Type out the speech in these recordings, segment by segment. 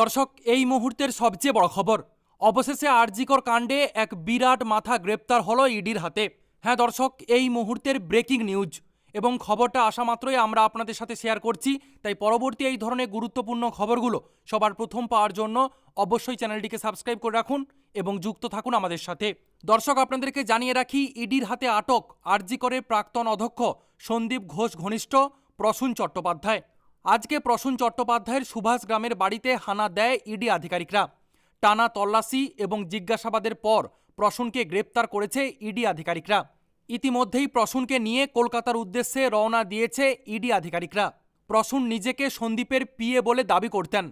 দর্শক, এই মুহূর্তের সবচেয়ে বড় খবর, অবশেষে আরজিকর কাণ্ডে এক বিরাট মাথা গ্রেপ্তার হলো ইডির হাতে। হ্যাঁ দর্শক, এই মুহূর্তের ব্রেকিং নিউজ এবং খবরটা আসা মাত্রই আমরা আপনাদের সাথে শেয়ার করছি, তাই পরবর্তী এই ধরনের গুরুত্বপূর্ণ খবরগুলো সবার প্রথম পাওয়ার জন্য অবশ্যই চ্যানেলটিকে সাবস্ক্রাইব করে রাখুন এবং যুক্ত থাকুন আমাদের সাথে। দর্শক, আপনাদেরকে জানিয়ে রাখি, ইডির হাতে আটক আরজিকরের প্রাক্তন অধ্যক্ষ সন্দীপ ঘোষ ঘনিষ্ঠ, প্রসূন চট্টোপাধ্যায়। আজকে প্রসূন চট্টোপাধ্যায়ের সুভাষ গ্রামের বাড়িতে হানা দেয় ইডি আধিকারিকরা। টানা তল্লাশি এবং জিজ্ঞাসাবাদের পর প্রসূনকে গ্রেপ্তার করেছে ইডি আধিকারিকরা। ইতিমধ্যেই প্রসূনকে নিয়ে কলকাতার উদ্দেশ্যে রওনা দিয়েছে ইডি আধিকারিকরা। প্রসূন নিজেকে সন্দীপের পিএ বলে দাবি করতেন।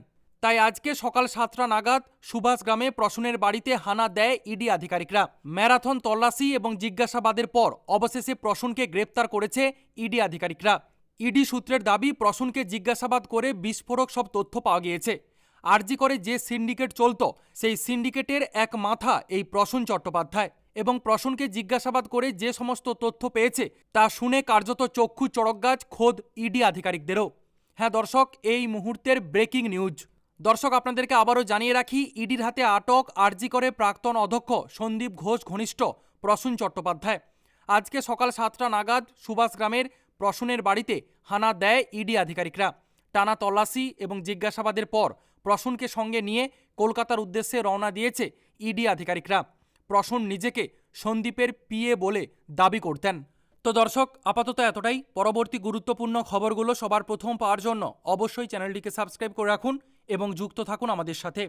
তাই আজকে সকাল সাতটা নাগাদ সুভাষ গ্রামে প্রসূনের বাড়িতে হানা দেয় ইডি আধিকারিকরা। ম্যারাথন তল্লাশি এবং জিজ্ঞাসাবাদের পর অবশেষে প্রসূনকে গ্রেপ্তার করেছে ইডি আধিকারিকরা। ইডি সূত্রের দাবি, প্রসূনকে জিজ্ঞাসাবাদ করে বিস্ফোরক সব তথ্য পাওয়া গিয়েছে। আরজি করে যে সিন্ডিকেট চলত, সেই সিন্ডিকেটের এক মাথা এই প্রসূন চট্টোপাধ্যায় এবং প্রসূনকে জিজ্ঞাসাবাদ করে যে সমস্ত তথ্য পেয়েছে, তা শুনে কার্যত চক্ষু চড়কগাছ খোদ ইডি আধিকারিকদেরও। হ্যাঁ দর্শক, এই মুহূর্তের ব্রেকিং নিউজ। দর্শক, আপনাদেরকে আবারও জানিয়ে রাখি, ইডির হাতে আটক আরজি করে প্রাক্তন অধ্যক্ষ সন্দীপ ঘোষ ঘনিষ্ঠ প্রসূন চট্টোপাধ্যায়। আজকে সকাল সাতটা নাগাদ সুভাষ গ্রামের প্রসূনের বাড়িতে হানা দেয় ইডি আধিকারিকরা। টানা তল্লাশি এবং জিজ্ঞাসাবাদের পর প্রসূনকে সঙ্গে নিয়ে কলকাতার উদ্দেশ্যে রওনা দিয়েছে ইডি আধিকারিকরা। প্রসূন নিজেকে সন্দীপের পিএ বলে দাবি করতেন। তো দর্শক, আপাতত এতটাই। পরবর্তী গুরুত্বপূর্ণ খবরগুলো সবার প্রথম পাওয়ার জন্য অবশ্যই চ্যানেলটিকে সাবস্ক্রাইব করে রাখুন এবং যুক্ত থাকুন আমাদের সাথে।